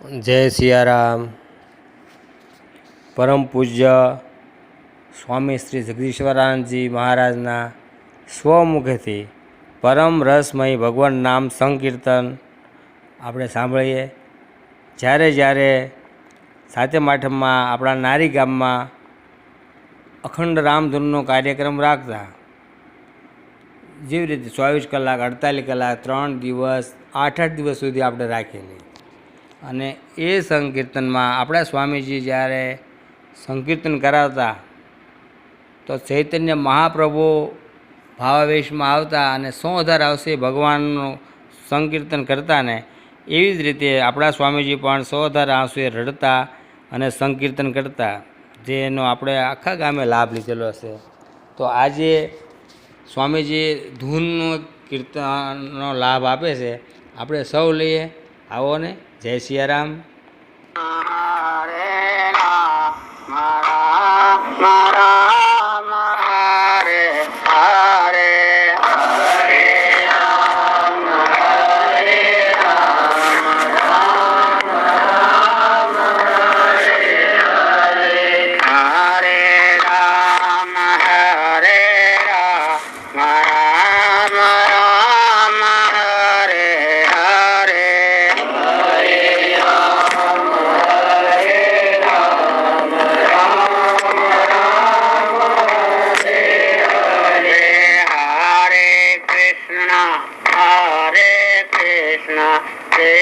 જય સિયારામ. પરમ પૂજ્ય સ્વામી શ્રી જગદીશ્વરાનંદજી મહારાજના સ્વમુખેથી પરમ રસમય ભગવાન નામ સંકીર્તન આપણે સાંભળીએ. જ્યારે જ્યારે સાતમ આઠમમાં આપણા નારી ગામમાં અખંડ રામધૂનનો કાર્યક્રમ રાખતા, જેવી રીતે ચોવીસ કલાક, અડતાલીસ કલાક, ત્રણ દિવસ, આઠ આઠ દિવસ સુધી આપણે રાખેલી. અને એ સંકીર્તનમાં આપણા સ્વામીજી જ્યારે સંકીર્તન કરાવતા, તો ચૈતન્ય મહાપ્રભુ ભાવાવેશમાં આવતા અને સો હજાર આવશે ભગવાનનું સંકીર્તન કરતા ને, એવી જ રીતે આપણા સ્વામીજી પણ સો હજાર આંસુએ રડતા અને સંકીર્તન કરતા, જેનો આપણે આખા ગામે લાભ લીધેલો હશે. તો આજે સ્વામીજી ધૂનનો કીર્તનનો લાભ આપે છે. આપણે સૌ લઈએ. આવો ને જય સિયારામ.